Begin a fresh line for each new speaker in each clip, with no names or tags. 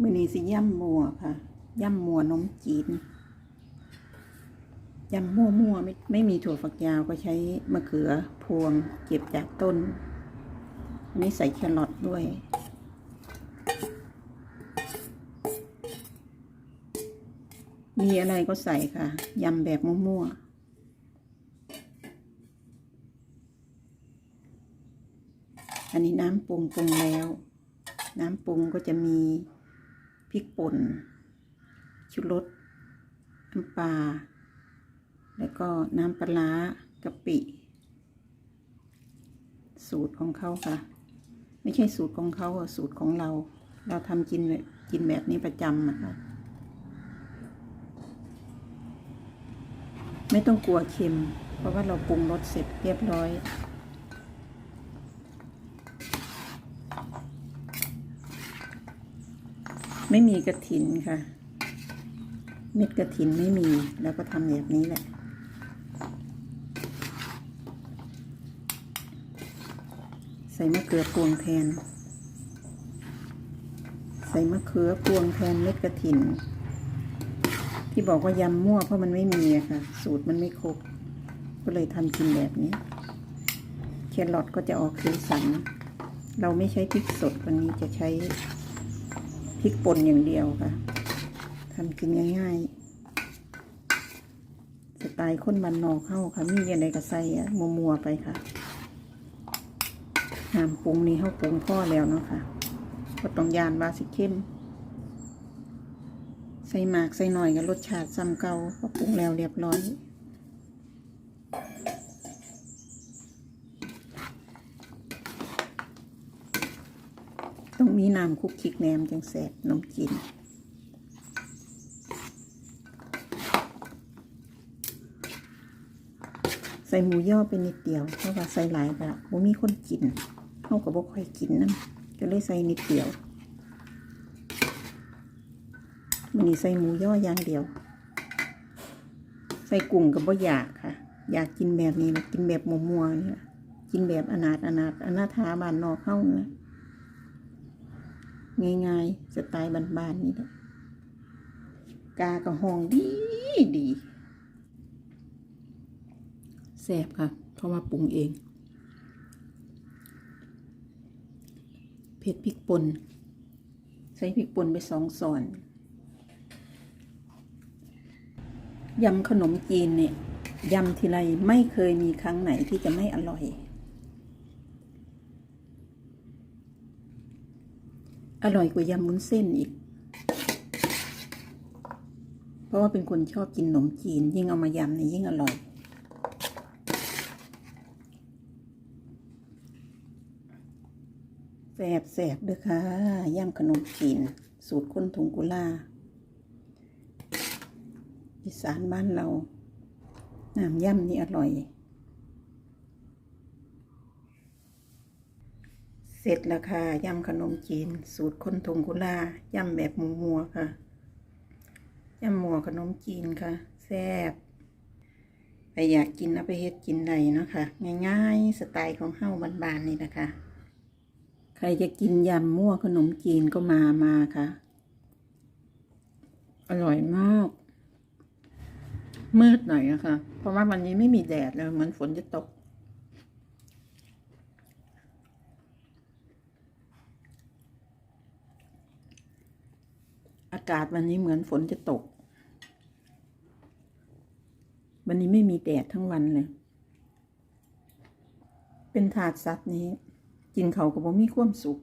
มือนี้สิย่ำมัวค่ะ ย่ำมัวนมจีนยำมั่วมั่วไม่ไม่มีถั่วฝักยาวก็ใช้มะเขือพวงเก็บจากต้น อันนี้ใส่แครอทด้วย มีอะไรก็ใส่ค่ะ ยำแบบมั่วๆอันนี้น้ำปรุงปรุงแล้ว น้ำปรุงก็จะมี พริกป่นชูรสน้ำปลา แล้วก็น้ำปลากะปิ สูตรของเขาค่ะ ไม่ใช่สูตรของเขาสูตรของเรา เราทำกินแบบกินแบบนี้ประจำอะคะไม่ต้องกลัวเค็ม เพราะว่าเราปรุงรสเสร็จเรียบร้อย ไม่มีกระถินค่ะ เม็ดกระถินไม่มีแล้วก็ทำแบบนี้แหละใส่มะเขือพวงแทน ใส่มะเขือพวงแทนเม็ดกระถิน ที่บอกว่ายำมั่วเพราะมันไม่มีค่ะ สูตรมันไม่ครบ ก็เลยทำกินแบบนี้แครอทก็จะออกสีสัน เราไม่ใช้พริกสดวันนี้จะใช้ พริกป่นอย่างเดียวค่ะทำกินง่ายๆสไตล์คนบันนอกเข้าค่ะ มีอะไรก็ใส่อะมัวๆไปค่ะน้ำปรุงนี้เข้าปรุงพ่อแล้วเนาะค่ะก็ต้องยานวาสิเข้มใส่หมากใส่หน่อยก็รสชาติซ้ำเก่าก็ปรุงแล้วเรียบร้อย ต้องมีน้ำคุกคิกแหนมจังแสบนมจีนใส่หมูย่อไปนิดเดียวเพราะว่าใส่หลายแบบบ่มีคนกินเขาก็บ่ค่อยกินนั่นก็เลยใส่นิดเดียวมันนี้ใส่หมูย่ออย่างเดียว ใส่กุ้งกับบ่อยากค่ะ อยากกินแบบนี้นะกินแบบมัวๆนี่ล่ะกินแบบอนาถอนาถอนาถาบ้านนอกเข้านะ ง่ายๆ สไตล์บ้านๆนี่แหละกากระหองดีดีแซ่บค่ะเพราะว่าปรุงเอง เผ็ดพริกป่นใส่พริกป่นไปสองส่อนยำขนมจีนเนี่ยยำทีไรไม่เคยมีครั้งไหนที่จะไม่อร่อย อร่อยกว่ายำมุ้นเส้นอีก เพราะว่าเป็นคนชอบกินขนมจีน ยิ่งเอามายำนี่ยยิ่งอร่อย แสบแสบเด้อค่ะย่ำขนมจีน สูตรคนถุงกุลาอีสานบ้านเราน้ำย่ำนี่อร่อย เส ร็จแล้วค่ะยำขนมจีน สูตรคนถุงกุลายำแบบหมูมัวค่ะย่ำมัวขนมจีนค่ะแซ่บไปอยากกินเอาไปเฮ็ดกินได้นะคะง่ายๆ สไตล์ของเฮ้าบานๆนี่นะคะ ใครจะกินยำมั่วขนมจีนก็มามาค่ะ อร่อยมาก มืดหน่อยนะคะ เพราะว่าวันนี้ไม่มีแดดเลยเหมือนฝนจะตก อากาศวันนี้เหมือนฝนจะตก วันนี้ไม่มีแดดทั้งวันเลย เป็นถาดซัดนี้ กินเขาก็บ่มีความสุข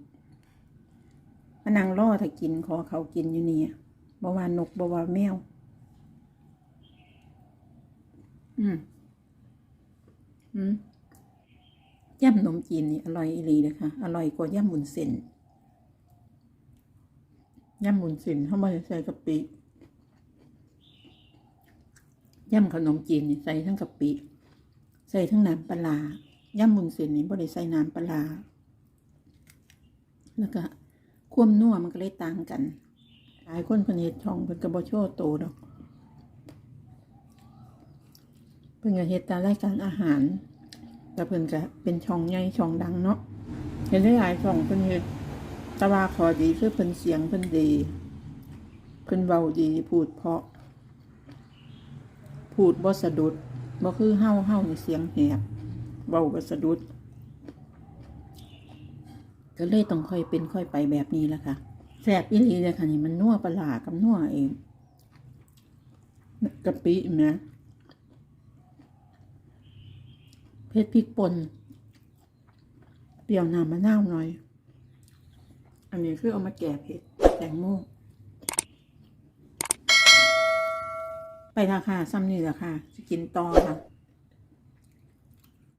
มานั่งรอถ้ากินขอเขากินอยู่นี่บ่ว่านกบ่ว่าแมว อืม อืมย่ำนมจีนนี่อร่อยอีหลีเลยค่ะ อร่อยกว่าย่ำหมุนเส้น ย่ำหมุนส้นเข้ามาใส่กะปิย่ำขนมจีนนี่ใส่ทั้งกะปิใส่ทั้งน้ำปลาย่ำมุนเส้นนี่บ่ได้ใส่น้ำปลา แล้วก็ควมนัวมันก็เลยต่างกัน หลายคนเพิ่นเฮ็ดช่องเพิ่นก็บ่โชว์โตดอก เพิ่นก็เฮ็ดตามรายการอาหาร แต่เพิ่นก็เป็นช่องใหญ่ช่องดังเนาะ เห็นได้หลายช่องเพิ่นเฮ็ด แตว่าขอดีคือเพิ่นเสียงเพิ่นดีเพิ่นเว้าดีพูดเพราะ พูดบ่สะดุดบ่คือเฮาเฮานี่เสียงแหบเว้าบ่สะดุด ก็เลยต้องค่อยเป็นค่อยไปแบบนี้แหละค่ะแซ่บอีหลีเลยค่ะนี่มันนัวปลาร้ากับนัวเองกะปินะเผ็ดพริกป่นเปรี้ยวน้ำมะนาวหน่อย อันนี้คือเอามาแก่เผ็ดแตงโมไปราคาซ้ำนี่แหละค่ะจะกินต่อค่ะ